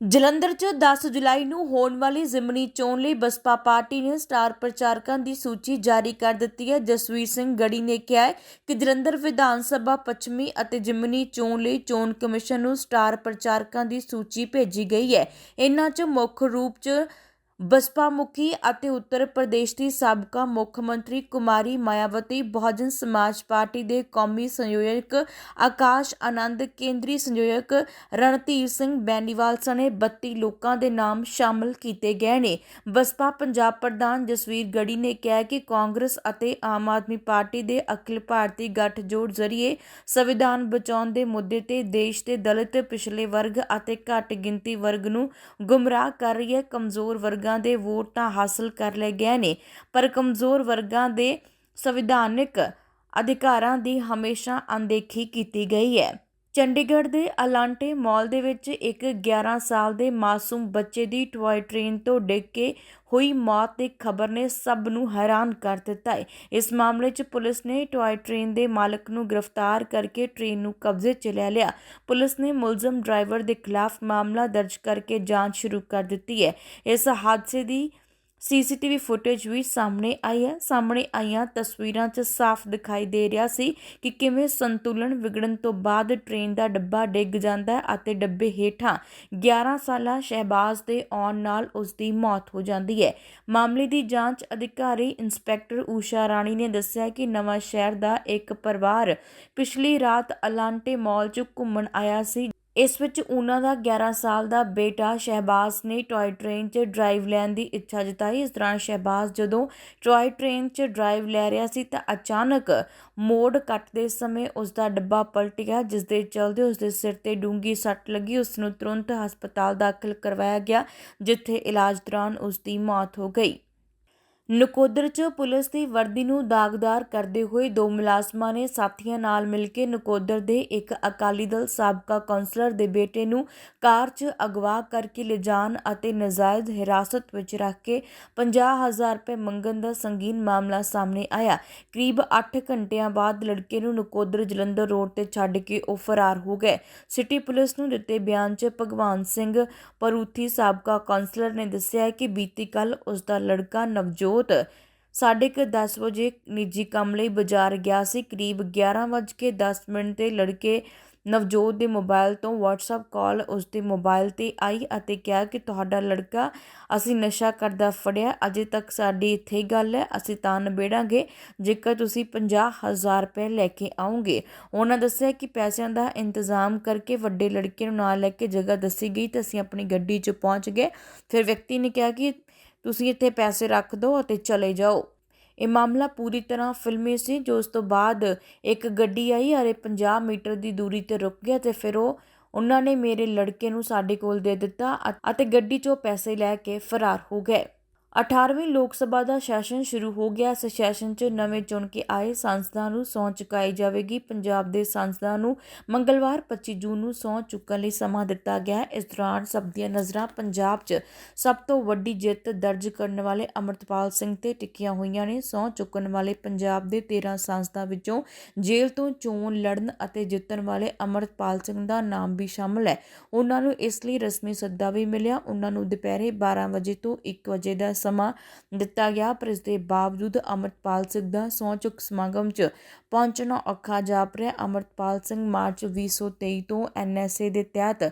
ਜਲੰਧਰ 'ਚ 10 ਜੁਲਾਈ ਨੂੰ ਹੋਣ ਵਾਲੀ ਜ਼ਿਮਨੀ ਚੋਣ ਲਈ ਬਸਪਾ ਪਾਰਟੀ ਨੇ ਸਟਾਰ ਪ੍ਰਚਾਰਕਾਂ ਦੀ ਸੂਚੀ ਜਾਰੀ ਕਰ ਦਿੱਤੀ ਹੈ। ਜਸਵੀਰ ਸਿੰਘ ਗੜੀ ਨੇ ਕਿਹਾ ਹੈ ਕਿ ਜਲੰਧਰ ਵਿਧਾਨ ਸਭਾ ਪੱਛਮੀ ਅਤੇ ਜ਼ਿਮਨੀ ਚੋਣ ਲਈ ਚੋਣ ਕਮਿਸ਼ਨ ਨੂੰ ਸਟਾਰ ਪ੍ਰਚਾਰਕਾਂ ਦੀ ਸੂਚੀ ਭੇਜੀ ਗਈ ਹੈ। ਇਨ੍ਹਾਂ 'ਚ ਮੁੱਖ ਰੂਪ 'ਚ ਬਸਪਾ ਮੁਖੀ ਅਤੇ ਉੱਤਰ ਪ੍ਰਦੇਸ਼ ਦੀ ਸਾਬਕਾ ਮੁੱਖ ਮੰਤਰੀ ਕੁਮਾਰੀ ਮਾਇਆਵਤੀ ਬਹੁਜਨ ਸਮਾਜ ਪਾਰਟੀ ਦੇ ਕੌਮੀ ਸੰਯੋਜਕ ਆਕਾਸ਼ ਆਨੰਦ, ਕੇਂਦਰੀ ਸੰਯੋਜਕ ਰਣਧੀਰ ਸਿੰਘ ਬੈਨੀਵਾਲ ਸਣੇ 32 ਲੋਕਾਂ ਦੇ ਨਾਮ ਸ਼ਾਮਲ ਕੀਤੇ ਗਏ ਨੇ। ਬਸਪਾ ਪੰਜਾਬ ਪ੍ਰਧਾਨ ਜਸਵੀਰ ਗੜੀ ਨੇ ਕਿਹਾ ਕਿ ਕਾਂਗਰਸ ਅਤੇ ਆਮ ਆਦਮੀ ਪਾਰਟੀ ਦੇ ਅਖਿਲ ਭਾਰਤੀ ਗੱਠਜੋੜ ਜ਼ਰੀਏ ਸੰਵਿਧਾਨ ਬਚਾਉਣ ਦੇ ਮੁੱਦੇ ਤੇ ਦੇਸ਼ ਦੇ ਦਲਿਤ ਪਿਛਲੇ ਵਰਗ ਅਤੇ ਘੱਟ ਗਿਣਤੀ ਵਰਗ ਨੂੰ ਗੁੰਮਰਾਹ ਕਰ ਰਹੀ ਹੈ ਕਮਜ਼ੋਰ ਵਰਗ ਦੇ ਵੋਟ ਤਾਂ ਹਾਸਲ ਕਰ ਲਏ ਗਏ ਨੇ, ਪਰ ਕਮਜ਼ੋਰ ਵਰਗਾਂ ਦੇ ਸੰਵਿਧਾਨਿਕ ਅਧਿਕਾਰਾਂ ਦੀ ਹਮੇਸ਼ਾ ਅਣਦੇਖੀ ਕੀਤੀ ਗਈ ਹੈ। ਚੰਡੀਗੜ੍ਹ ਦੇ ਅਲਾਂਟੇ ਮਾਲ ਦੇ ਵਿੱਚ ਇੱਕ 11 ਸਾਲ ਦੇ ਮਾਸੂਮ ਬੱਚੇ ਦੀ ਟੌਏ ਟ੍ਰੇਨ ਤੋਂ ਡਿੱਗ ਕੇ ਹੋਈ ਮੌਤ ਦੀ ਖਬਰ ਨੇ ਸਭ ਨੂੰ ਹੈਰਾਨ ਕਰ ਦਿੱਤਾ ਹੈ। ਇਸ ਮਾਮਲੇ 'ਚ ਪੁਲਿਸ ਨੇ ਟੌਏ ਟ੍ਰੇਨ ਦੇ ਮਾਲਕ ਨੂੰ ਗ੍ਰਿਫਤਾਰ ਕਰਕੇ ਟ੍ਰੇਨ ਨੂੰ ਕਬਜ਼ੇ 'ਚ ਲੈ ਲਿਆ। ਪੁਲਿਸ ਨੇ ਮੁਲਜ਼ਮ ਡਰਾਈਵਰ ਦੇ ਖਿਲਾਫ ਮਾਮਲਾ ਦਰਜ ਕਰਕੇ ਜਾਂਚ ਸ਼ੁਰੂ ਕਰ ਦਿੱਤੀ ਹੈ। ਇਸ ਹਾਦਸੇ ਦੀ ਸੀਸੀਟੀਵੀ ਫੁਟੇਜ ਵੀ ਸਾਹਮਣੇ ਆਈ ਹੈ। ਸਾਹਮਣੇ ਆਈਆਂ ਤਸਵੀਰਾਂ 'ਚ ਸਾਫ਼ ਦਿਖਾਈ ਦੇ ਰਿਹਾ ਸੀ ਕਿ ਕਿਵੇਂ ਸੰਤੁਲਨ ਵਿਗੜਨ ਤੋਂ ਬਾਅਦ ਟ੍ਰੇਨ ਦਾ ਡੱਬਾ ਡਿੱਗ ਜਾਂਦਾ ਹੈ ਅਤੇ ਡੱਬੇ ਹੇਠਾਂ 11 ਸਾਲਾ ਸ਼ਹਿਬਾਜ਼ ਦੇ ਆਉਣ ਨਾਲ ਉਸ ਦੀ ਮੌਤ ਹੋ ਜਾਂਦੀ ਹੈ। ਮਾਮਲੇ ਦੀ ਜਾਂਚ ਅਧਿਕਾਰੀ ਇੰਸਪੈਕਟਰ ਊਸ਼ਾ ਰਾਣੀ ਨੇ ਦੱਸਿਆ ਕਿ ਨਵਾਂ ਸ਼ਹਿਰ ਦਾ ਇੱਕ ਪਰਿਵਾਰ ਪਿਛਲੀ ਰਾਤ ਅਲਾਂਟੇ ਮਾਲ 'ਚ ਘੁੰਮਣ ਆਇਆ ਸੀ। ਇਸ ਵਿੱਚ ਉਹਨਾਂ ਦਾ 11 ਸਾਲ ਦਾ ਬੇਟਾ ਸ਼ਹਿਬਾਜ਼ ਨੇ ਟੌਏ ਟ੍ਰੇਨ 'ਚ ਡਰਾਈਵ ਲੈਣ ਦੀ ਇੱਛਾ ਜਤਾਈ। ਇਸ ਦੌਰਾਨ ਸ਼ਹਿਬਾਜ਼ ਜਦੋਂ ਟੌਏ ਟ੍ਰੇਨ 'ਚ ਡਰਾਈਵ ਲੈ ਰਿਹਾ ਸੀ ਤਾਂ ਅਚਾਨਕ ਮੋੜ ਕੱਟਦੇ ਸਮੇਂ ਉਸ ਦਾ ਡੱਬਾ ਪਲਟ ਗਿਆ ਜਿਸ ਦੇ ਚਲਦੇ ਉਸ ਦੇ ਸਿਰ ਤੇ ਡੂੰਗੀ ਸੱਟ ਲੱਗੀ। ਉਸ ਨੂੰ ਤੁਰੰਤ ਹਸਪਤਾਲ ਦਾਖਲ ਕਰਵਾਇਆ ਗਿਆ, ਜਿੱਥੇ ਇਲਾਜ ਦੌਰਾਨ ਉਸ ਦੀ ਮੌਤ ਹੋ ਗਈ। ਨਕੋਦਰ 'ਚ ਪੁਲਿਸ ਦੀ ਵਰਦੀ ਨੂੰ ਦਾਗਦਾਰ ਕਰਦੇ ਹੋਏ ਦੋ ਮੁਲਾਜ਼ਮਾਂ ਨੇ ਸਾਥੀਆਂ ਨਾਲ ਮਿਲ ਕੇ ਨਕੋਦਰ ਦੇ ਇੱਕ ਅਕਾਲੀ ਦਲ ਸਾਬਕਾ ਕੌਂਸਲਰ ਦੇ ਬੇਟੇ ਨੂੰ ਕਾਰ 'ਚ ਅਗਵਾ ਕਰਕੇ ਲਿਜਾਣ ਅਤੇ ਨਜਾਇਜ਼ ਹਿਰਾਸਤ ਵਿੱਚ ਰੱਖ ਕੇ 50000 ਰੁਪਏ ਮੰਗਣ ਦਾ ਸੰਗੀਨ ਮਾਮਲਾ ਸਾਹਮਣੇ ਆਇਆ। ਕਰੀਬ 8 ਘੰਟਿਆਂ ਬਾਅਦ ਲੜਕੇ ਨੂੰ ਨਕੋਦਰ ਜਲੰਧਰ ਰੋਡ ਤੇ ਛੱਡ ਕੇ ਉਹ ਫਰਾਰ ਹੋ ਗਏ। ਸਿਟੀ ਪੁਲਿਸ ਨੂੰ ਦਿੱਤੇ ਬਿਆਨ 'ਚ ਭਗਵਾਨ ਸਿੰਘ ਪਰੂਥੀ ਸਾਬਕਾ ਕੌਂਸਲਰ ਨੇ ਦੱਸਿਆ ਕਿ ਬੀਤੀ ਕੱਲ ਉਸ ਦਾ ਲੜਕਾ ਨਵਜੋਤ ਜੋਤ ਸਾਢੇ ਕੁ 10 ਵਜੇ ਨਿੱਜੀ ਕੰਮ ਲਈ ਬਾਜ਼ਾਰ ਗਿਆ ਸੀ। ਕਰੀਬ 11:10 ਮਿੰਟ ਤੇ ਲੜਕੇ ਨਵਜੋਤ ਦੇ ਮੋਬਾਈਲ ਤੋਂ WhatsApp ਕਾਲ ਉਸ ਦੇ ਮੋਬਾਈਲ ਤੇ ਆਈ ਅਤੇ ਕਿਹਾ ਕਿ ਤੁਹਾਡਾ ਲੜਕਾ ਅਸੀਂ ਨਸ਼ਾ ਕਰਦਾ ਫੜਿਆ, ਅਜੇ ਤੱਕ ਸਾਡੀ ਇੱਥੇ ਗੱਲ ਹੈ, ਅਸੀਂ ਤਾਂ ਨਿਬੇੜਾਂਗੇ, ਜੇਕਰ ਤੁਸੀਂ 50000 ਰੁਪਏ ਲੈ ਕੇ ਆਓਗੇ। ਉਹਨਾਂ ਦੱਸਿਆ ਕਿ ਪੈਸਿਆਂ ਦਾ ਇੰਤਜ਼ਾਮ ਕਰਕੇ ਵੱਡੇ ਲੜਕੇ ਨੂੰ ਨਾਲ ਲੈ ਕੇ ਜਗ੍ਹਾ ਦੱਸੀ ਗਈ ਤੇ ਅਸੀਂ ਆਪਣੀ ਗੱਡੀ 'ਚ ਪਹੁੰਚ ਗਏ। ਫਿਰ ਵਿਅਕਤੀ ਨੇ ਕਿਹਾ ਕਿ ਤੁਸੀਂ ਇੱਥੇ ਪੈਸੇ ਰੱਖ ਦਿਓ ਅਤੇ ਚਲੇ ਜਾਓ। ਇਹ ਮਾਮਲਾ ਪੂਰੀ ਤਰ੍ਹਾਂ ਫਿਲਮੀ ਸੀ, ਜੋ ਉਸ ਤੋਂ ਬਾਅਦ ਇੱਕ ਗੱਡੀ ਆਈ ਅਰੇ 50 ਮੀਟਰ ਦੀ ਦੂਰੀ ਤੇ ਰੁਕ ਗਿਆ ਤੇ ਫਿਰ ਉਹ, ਉਹਨਾਂ ਨੇ ਮੇਰੇ ਲੜਕੇ ਨੂੰ ਸਾਡੇ ਕੋਲ ਦੇ ਦਿੱਤਾ ਅਤੇ ਗੱਡੀ 'ਚੋਂ ਪੈਸੇ ਲੈ ਕੇ ਫਰਾਰ ਹੋ ਗਏ। 18ਵੀਂ ਲੋਕ ਸਭਾ ਦਾ ਸੈਸ਼ਨ ਸ਼ੁਰੂ ਹੋ ਗਿਆ। ਇਸ ਸੈਸ਼ਨ 'ਚ ਨਵੇਂ ਚੁਣ ਕੇ ਆਏ ਸੰਸਦਾਂ ਨੂੰ ਸਹੁੰ ਚੁਕਾਈ ਜਾਵੇਗੀ। ਪੰਜਾਬ ਦੇ ਸੰਸਦਾਂ ਨੂੰ ਮੰਗਲਵਾਰ 25 ਜੂਨ ਨੂੰ ਸਹੁੰ ਚੁੱਕਣ ਲਈ ਸਮਾਂ ਦਿੱਤਾ ਗਿਆ। ਇਸ ਦੌਰਾਨ ਸਭ ਦੀਆਂ ਨਜ਼ਰਾਂ ਪੰਜਾਬ 'ਚ ਸਭ ਤੋਂ ਵੱਡੀ ਜਿੱਤ ਦਰਜ ਕਰਨ ਵਾਲੇ ਅਮਰਤਪਾਲ ਸਿੰਘ ਤੇ ਟਿੱਕੀਆਂ ਹੋਈਆਂ ਨੇ। ਸਹੁੰ ਚੁੱਕਣ ਵਾਲੇ ਪੰਜਾਬ ਦੇ 13 ਸੰਸਦਾਂ ਵਿੱਚੋਂ ਜੇਲ੍ਹ ਤੋਂ ਚੋਣ ਲੜਨ ਅਤੇ ਜਿੱਤਣ ਵਾਲੇ ਅਮਰਤਪਾਲ ਸਿੰਘ ਦਾ ਨਾਮ ਵੀ ਸ਼ਾਮਲ ਹੈ। ਉਹਨਾਂ ਨੂੰ ਇਸ ਲਈ ਰਸਮੀ ਸੱਦਾ ਵੀ ਮਿਲਿਆ। ਉਹਨਾਂ ਨੂੰ ਦੁਪਹਿਰੇ 12 ਵਜੇ ਤੋਂ 1 ਵਜੇ ਦਾ ਸਮਾਂ ਦਿੱਤਾ ਗਿਆ। ਪਰ ਇਸ ਦੇ ਬਾਵਜੂਦ ਅਮਰਪਾਲ ਸਿੰਘ ਦਾ ਸਹੁੰ ਚੁੱਕ ਸਮਾਗਮ 'ਚ ਪਹੁੰਚਣਾ ਔਖਾ ਜਾਪ ਰਿਹਾ। ਅਮਰਪਾਲ ਸਿੰਘ ਮਾਰਚ 2023 ਤੋਂ ਐਨਐਸਏ ਦੇ ਤਹਿਤ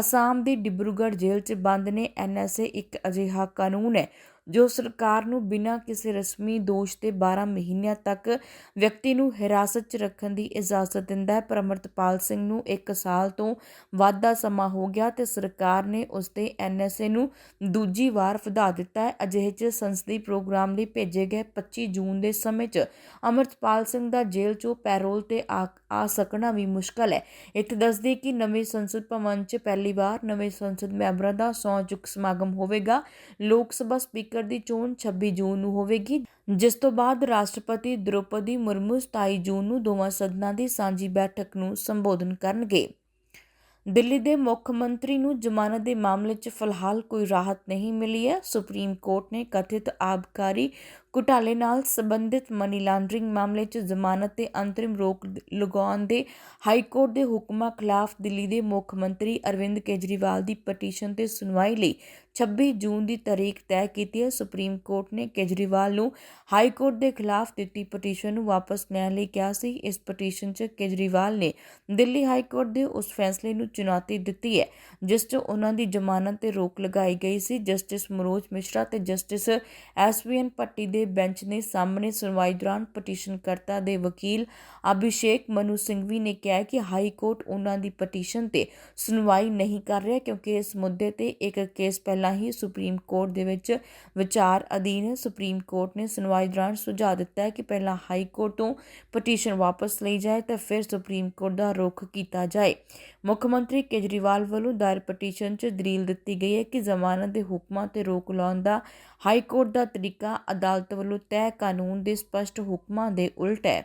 ਅਸਾਮ ਦੀ ਡਿਬਰੂਗੜ੍ਹ ਜੇਲ੍ਹ 'ਚ ਬੰਦ ਨੇ। ਐਨਐਸਏ ਇੱਕ ਅਜਿਹਾ ਕਾਨੂੰਨ ਹੈ। ਜੋ ਸਰਕਾਰ ਨੂੰ ਬਿਨਾਂ ਕਿਸੇ ਰਸਮੀ ਦੋਸ਼ ਤੇ 12 ਮਹੀਨਿਆਂ ਤੱਕ ਵਿਅਕਤੀ ਨੂੰ ਹਿਰਾਸਤ 'ਚ ਰੱਖਣ ਦੀ ਇਜਾਜ਼ਤ ਦਿੰਦਾ ਹੈ, ਪਰ ਅਮਰਤਪਾਲ ਸਿੰਘ ਨੂੰ 1 ਸਾਲ ਤੋਂ ਵੱਧ ਦਾ ਸਮਾਂ ਹੋ ਗਿਆ ਤੇ ਸਰਕਾਰ ਨੇ ਉਸ ਤੇ ਐਨਐਸਏ ਨੂੰ ਦੂਜੀ ਵਾਰ ਵਧਾ ਦਿੱਤਾ ਹੈ। ਅਜਿਹੇ 'ਚ ਸੰਸਦੀ ਪ੍ਰੋਗਰਾਮ ਲਈ ਭੇਜੇ ਗਏ 25 ਜੂਨ ਦੇ ਸਮੇਂ 'ਚ ਅਮਰਤਪਾਲ ਸਿੰਘ ਦਾ ਜੇਲ੍ਹ 'ਚੋਂ ਪੈਰੋਲ ਤੇ ਆ ਸਕਣਾ ਵੀ ਮੁਸ਼ਕਲ ਹੈ। ਇੱਥੇ ਦੱਸਦੇ ਕਿ ਨਵੇਂ ਸੰਸਦ ਭਵਨ 'ਚ ਪਹਿਲੀ ਵਾਰ ਨਵੇਂ ਸੰਸਦ ਮੈਂਬਰਾਂ ਦਾ ਸਹੁੰ ਚੁੱਕ ਸਮਾਗਮ ਹੋਵੇਗਾ। ਲੋਕ ਸਭਾ ਸਪੀਕਰ ਦੀ ਚੋਣ 26 ਜੂਨ ਨੂੰ ਹੋਵੇਗੀ, ਜਿਸ ਤੋਂ ਬਾਅਦ ਰਾਸ਼ਟਰਪਤੀ ਦ੍ਰੋਪਦੀ ਮੁਰਮੂ 27 ਜੂਨ ਨੂੰ ਦੋਵਾਂ ਸਦਨਾਂ ਦੀ ਸਾਂਝੀ ਬੈਠਕ ਨੂੰ ਸੰਬੋਧਨ ਕਰਨਗੇ। ਦਿੱਲੀ ਦੇ ਮੁੱਖ ਮੰਤਰੀ ਨੂੰ ਜ਼ਮਾਨਤ ਦੇ ਮਾਮਲੇ 'ਚ ਫਿਲਹਾਲ ਕੋਈ ਰਾਹਤ ਨਹੀਂ ਮਿਲੀ ਹੈ। ਸੁਪਰੀਮ ਕੋਰਟ ਨੇ ਕਥਿਤ ਆਬਕਾਰੀ ਘੁਟਾਲੇ ਨਾਲ ਸੰਬੰਧਿਤ ਮਨੀ ਲਾਂਡਰਿੰਗ ਮਾਮਲੇ 'ਚ ਜ਼ਮਾਨਤ ਤੇ ਅੰਤਰਿਮ ਰੋਕ ਲਗਾਉਣ ਦੇ ਹਾਈ ਕੋਰਟ ਦੇ ਹੁਕਮਾਂ ਖਿਲਾਫ ਦਿੱਲੀ ਦੇ ਮੁੱਖ ਮੰਤਰੀ ਅਰਵਿੰਦ ਕੇਜਰੀਵਾਲ ਦੀ ਪਟੀਸ਼ਨ ਤੇ ਸੁਣਵਾਈ ਲਈ 26 ਜੂਨ ਦੀ ਤਾਰੀਖ ਤੈਅ ਕੀਤੀ ਹੈ। ਸੁਪਰੀਮ ਕੋਰਟ ਨੇ ਕੇਜਰੀਵਾਲ ਨੂੰ ਹਾਈ ਕੋਰਟ ਦੇ ਖਿਲਾਫ ਦਿੱਤੀ ਪਟੀਸ਼ਨ ਨੂੰ ਵਾਪਸ ਲੈਣ ਲਈ ਕਿਹਾ ਸੀ। ਇਸ ਪਟੀਸ਼ਨ 'ਚ ਕੇਜਰੀਵਾਲ ਨੇ ਦਿੱਲੀ ਹਾਈ ਕੋਰਟ ਦੇ ਉਸ ਫੈਸਲੇ ਨੂੰ ਚੁਣੌਤੀ ਦਿੱਤੀ ਹੈ, ਜਿਸ 'ਚ ਉਹਨਾਂ ਦੀ ਜ਼ਮਾਨਤ ਤੇ ਰੋਕ ਲਗਾਈ ਗਈ ਸੀ। ਜਸਟਿਸ ਮਨੋਜ ਮਿਸ਼ਰਾ ਤੇ ਜਸਟਿਸ ਐਸਵੀਐਨ ਭੱਟੀ ਦੇ ਬੈਂਚ ਨੇ ਸਾਹਮਣੇ ਸੁਣਵਾਈ ਦੌਰਾਨ ਪਟੀਸ਼ਨਕਰਤਾ ਦੇ ਵਕੀਲ ਅਭਿਸ਼ੇਕ ਮਨੂ ਸਿੰਘਵੀ ਨੇ ਕਿਹਾ ਕਿ ਹਾਈ ਕੋਰਟ ਉਹਨਾਂ ਦੀ ਪਟੀਸ਼ਨ ਤੇ ਸੁਣਵਾਈ ਨਹੀਂ ਕਰ ਰਿਹਾ ਕਿਉਂਕਿ ਇਸ ਮੁੱਦੇ ਤੇ ਇੱਕ ਕੇਸ ਪਹਿਲਾਂ ਹੀ ਸੁਪਰੀਮ ਕੋਰਟ ਦੇ ਵਿੱਚ ਵਿਚਾਰ ਅਧੀਨ ਹੈ ਸੁਪਰੀਮ ਕੋਰਟ ਨੇ ਸੁਣਵਾਈ ਦੌਰਾਨ ਸੁਝਾਅ ਦਿੱਤਾ ਹੈ ਕਿ ਪਹਿਲਾਂ ਹਾਈ ਕੋਰਟ ਤੋਂ ਪਟੀਸ਼ਨ ਵਾਪਸ ਲਈ ਜਾਏ ਤਾਂ ਫਿਰ ਸੁਪਰੀਮ ਕੋਰਟ ਦਾ ਰੁਖ ਕੀਤਾ ਜਾਏ। ਮੁੱਖ ਮੰਤਰੀ ਕੇਜਰੀਵਾਲ ਵੱਲੋਂ ਦਾਇਰ ਪਟੀਸ਼ਨ 'ਚ ਦਲੀਲ ਦਿੱਤੀ ਗਈ ਹੈ ਕਿ ਜ਼ਮਾਨਤ ਦੇ ਹੁਕਮਾਂ ਤੇ ਰੋਕ ਲਾਉਣ ਦਾ ਹਾਈ ਕੋਰਟ ਦਾ ਤਰੀਕਾ ਅਦਾਲਤ ਵੱਲੋਂ ਤੈਅ ਕਾਨੂੰਨ ਦੇ ਸਪਸ਼ਟ ਹੁਕਮਾਂ ਦੇ ਉਲਟ ਹੈ।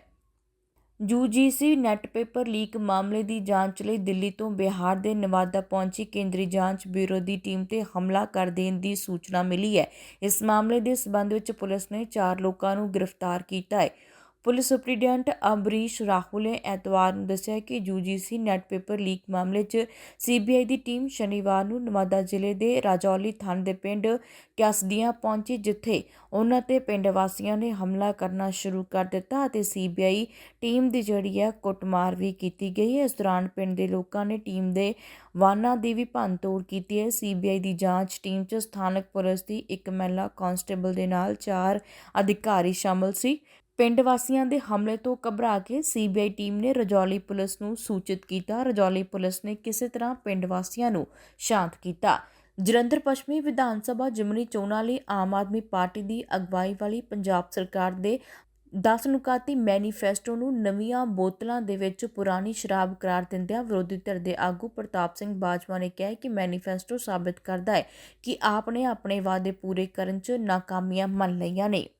ਯੂਜੀਸੀ ਨੈਟ ਪੇਪਰ ਲੀਕ ਮਾਮਲੇ ਦੀ ਜਾਂਚ ਲਈ ਦਿੱਲੀ ਤੋਂ ਬਿਹਾਰ ਦੇ ਨਵਾਦਾ ਪਹੁੰਚੀ ਕੇਂਦਰੀ ਜਾਂਚ ਬਿਊਰੋ ਦੀ ਟੀਮ ਤੇ ਹਮਲਾ ਕਰ ਦੇਣ ਦੀ ਸੂਚਨਾ ਮਿਲੀ ਹੈ। ਇਸ ਮਾਮਲੇ ਦੇ ਸਬੰਧ ਵਿੱਚ ਪੁਲਿਸ ਨੇ 4 ਲੋਕਾਂ ਨੂੰ ਗ੍ਰਿਫਤਾਰ ਕੀਤਾ ਹੈ। ਪੁਲਿਸ ਸੁਪਰੀਡੈਂਟ ਅੰਬਰੀਸ਼ ਰਾਹੁਲ ਨੇ ਐਤਵਾਰ ਨੂੰ ਦੱਸਿਆ ਕਿ ਯੂਜੀਸੀ ਨੈਟ ਪੇਪਰ ਲੀਕ ਮਾਮਲੇ 'ਚ ਸੀਬੀਆਈ ਦੀ ਟੀਮ ਸ਼ਨੀਵਾਰ ਨੂੰ ਨਵਾਦਾ ਜ਼ਿਲ੍ਹੇ ਦੇ ਰਾਜੌਲੀ ਥਾਣੇ ਦੇ ਪਿੰਡ ਕਿਆਸਡੀਆਂ ਪਹੁੰਚੀ, ਜਿੱਥੇ ਉਹਨਾਂ ਤੇ ਪਿੰਡ ਵਾਸੀਆਂ ਨੇ ਹਮਲਾ ਕਰਨਾ ਸ਼ੁਰੂ ਕਰ ਦਿੱਤਾ ਅਤੇ ਸੀਬੀਆਈ ਟੀਮ ਦੀ ਜਿਹੜੀ ਹੈ ਕੁੱਟਮਾਰ ਵੀ ਕੀਤੀ ਗਈ ਹੈ। ਇਸ ਦੌਰਾਨ ਪਿੰਡ ਦੇ ਲੋਕਾਂ ਨੇ ਟੀਮ ਦੇ ਵਾਹਨਾਂ ਦੀ ਵੀ ਭੰਨਤੋੜ ਕੀਤੀ ਹੈ। ਸੀਬੀਆਈ ਦੀ ਜਾਂਚ ਟੀਮ 'ਚ ਸਥਾਨਕ ਪੁਲਿਸ ਦੀ ਇੱਕ ਮਹਿਲਾ ਕਾਂਸਟੇਬਲ ਦੇ ਨਾਲ ਚਾਰ ਅਧਿਕਾਰੀ ਸ਼ਾਮਲ ਸੀ। ਪਿੰਡ ਵਾਸੀਆਂ ਦੇ ਹਮਲੇ ਤੋਂ ਘਬਰਾ ਕੇ ਸੀਬੀਆਈ ਟੀਮ ਨੇ ਰਜੌਲੀ ਪੁਲਿਸ ਨੂੰ ਸੂਚਿਤ ਕੀਤਾ। ਰਜੌਲੀ ਪੁਲਿਸ ਨੇ ਕਿਸੇ ਤਰ੍ਹਾਂ ਪਿੰਡ ਵਾਸੀਆਂ ਨੂੰ ਸ਼ਾਂਤ ਕੀਤਾ। ਜਲੰਧਰ ਪੱਛਮੀ ਵਿਧਾਨ ਸਭਾ ਜਿਮਨੀ ਚੋਣਾਂ ਲਈ ਆਮ ਆਦਮੀ ਪਾਰਟੀ ਦੀ ਅਗਵਾਈ ਵਾਲੀ ਪੰਜਾਬ ਸਰਕਾਰ ਦੇ 10 ਨੁਕਾਤੀ ਮੈਨੀਫੈਸਟੋ ਨੂੰ ਨਵੀਆਂ ਬੋਤਲਾਂ ਦੇ ਵਿੱਚ ਪੁਰਾਣੀ ਸ਼ਰਾਬ ਕਰਾਰ ਦਿੰਦਿਆਂ ਵਿਰੋਧੀ ਧਿਰ ਦੇ ਆਗੂ ਪ੍ਰਤਾਪ ਸਿੰਘ ਬਾਜਵਾ ਨੇ ਕਿਹਾ ਕਿ ਮੈਨੀਫੈਸਟੋ ਸਾਬਤ ਕਰਦਾ ਹੈ ਕਿ ਆਪ ਨੇ ਆਪਣੇ ਵਾਅਦੇ ਪੂਰੇ ਕਰਨ 'ਚ ਨਾਕਾਮੀਆਂ ਮੰਨ ਲਈਆਂ ਨੇ।